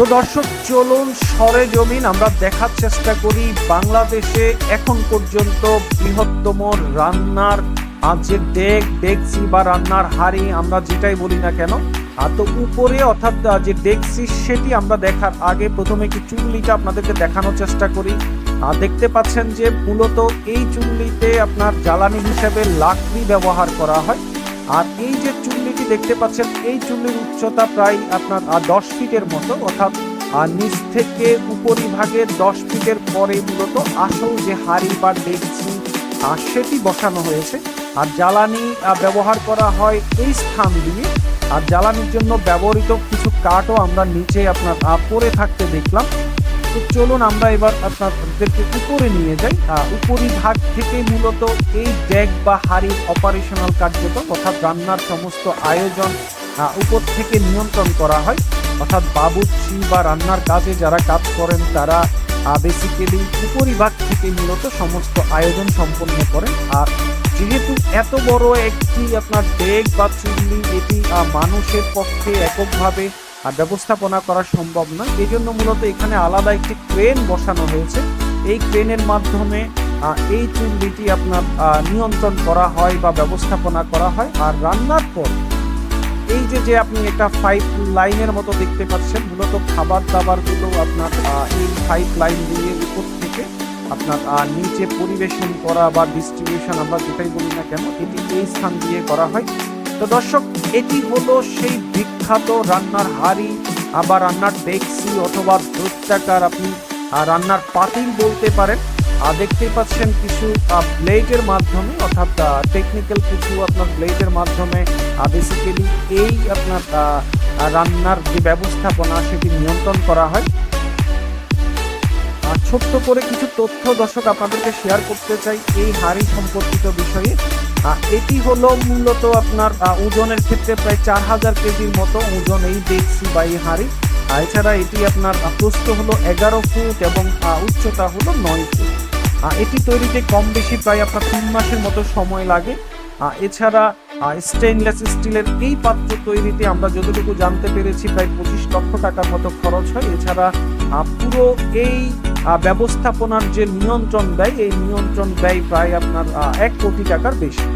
তো দর্শক, চলুন সরে জমিন। আমরা দেখার চেষ্টা করি বাংলাদেশে এখন পর্যন্ত বৃহত্তম রান্নার যে ডেক ডেকচি বা রান্নার হাড়ি আমরা যেটাই বলি না কেন আর তো উপরে অর্থাৎ যে ডেকচি সেটি আমরা দেখার আগে প্রথমে কি চুল্লিটা আপনাদেরকে দেখানোর চেষ্টা করি। আর দেখতে পাচ্ছেন যে মূলত এই চুল্লিতে আপনার জ্বালানি হিসেবে লাকড়ি ব্যবহার করা হয়। আর এই যে চুল্লিটি দেখতে পাচ্ছেন এই চুল্লির উচ্চতা প্রায় আপনার দশ ফিটের মতো অর্থাৎ আহ, নিচ থেকে উপরিভাগে দশ ফিটের পরে মূলত আসল যে হাড়ি বা ডেকচি সেটি বসানো হয়েছে। আর জ্বালানি ব্যবহার করা হয় এই স্থান দিয়ে। আর জ্বালানির জন্য ব্যবহৃত কিছু কাঠও আমরা নিচে আপনার পরে থাকতে দেখলাম। তো চলুন আমরা এবার আপনাদেরকে উপরে নিয়ে যাই। উপরিভাগ থেকে মূলত এই ডেক বা হাড়ির অপারেশনাল কার্যক্রম অর্থাৎ রান্নার সমস্ত আয়োজন উপর থেকে নিয়ন্ত্রণ করা হয়। অর্থাৎ বাবুর্চি বা রান্নার কাজে যারা কাজ করেন, তারা বেসিক্যালি উপরিভাগ থেকে মূলত সমস্ত আয়োজন সম্পন্ন করেন। আর যেহেতু এত বড় একটি আপনার ডেক বা চুল্লি, এটি মানুষের পক্ষে এককভাবে ব্যবস্থাপনা করা সম্ভব নয়। এই জন্য মূলত এখানে আলাদা একটি ক্রেন বসানো হয়েছে। এই ক্রেনের মাধ্যমে এই চুল্লিটি আপনার নিয়ন্ত্রণ করা হয় বা ব্যবস্থাপনা করা হয়। আর রান্নার পর, এই যে যে আপনি এটা পাইপ লাইনের মতো দেখতে পাচ্ছেন, মূলত খাবার দাবারগুলো আপনার এই পাইপ লাইন দিয়ে উপর থেকে আপনার নিচে পরিবেশন করা বা ডিস্ট্রিবিউশন আমরা যেটাই বলি না কেন, এটি এই স্থান দিয়ে করা হয়। তো দর্শক, এটি হলো সেই বিখ্যাত রান্নার হাড়ি, আবার রান্নার ডেক্সি অথবা দৈত্যাকার আপনি রান্নার পাতিল বলতে পারেন। আর দেখতেই পাচ্ছেন কিছু ব্লেডের মাধ্যমে, অর্থাৎ টেকনিক্যাল কিছু আপনার ব্লেডের মাধ্যমে বেসিক্যালি এই আপনার রান্নার যে ব্যবস্থাপনা সেটি নিয়ন্ত্রণ করা হয়। ছোট্ট করে কিছু তথ্য দর্শক আপনাদেরকে শেয়ার করতে চাই এই হাড়ি সম্পর্কিত বিষয়ে। এটি হলো মূলত আপনার ওজনের ক্ষেত্রে প্রায় চার হাজার কেজির মতো ওজন এই দেখছি বা এই হাড়ি এছাড়া এটি আপনার প্রস্থ হলো এগারো ফুট এবং উচ্চতা হলো নয় ফুট। এটি তৈরিতে কম বেশি প্রায় আপনার তিন মাসের মতো সময় লাগে। এছাড়া স্টেইনলেস স্টিলের এই পাত্র তৈরিতে আমরা যতটুকু জানতে পেরেছি, প্রায় পঁচিশ লক্ষ টাকার মতো খরচ হয়। এছাড়া পুরো এই ব্যবস্থাপনার যে নিয়ন্ত্রণ ব্যয়, এই নিয়ন্ত্রণ ব্যয় প্রায় আপনার এক কোটি টাকার বেশি।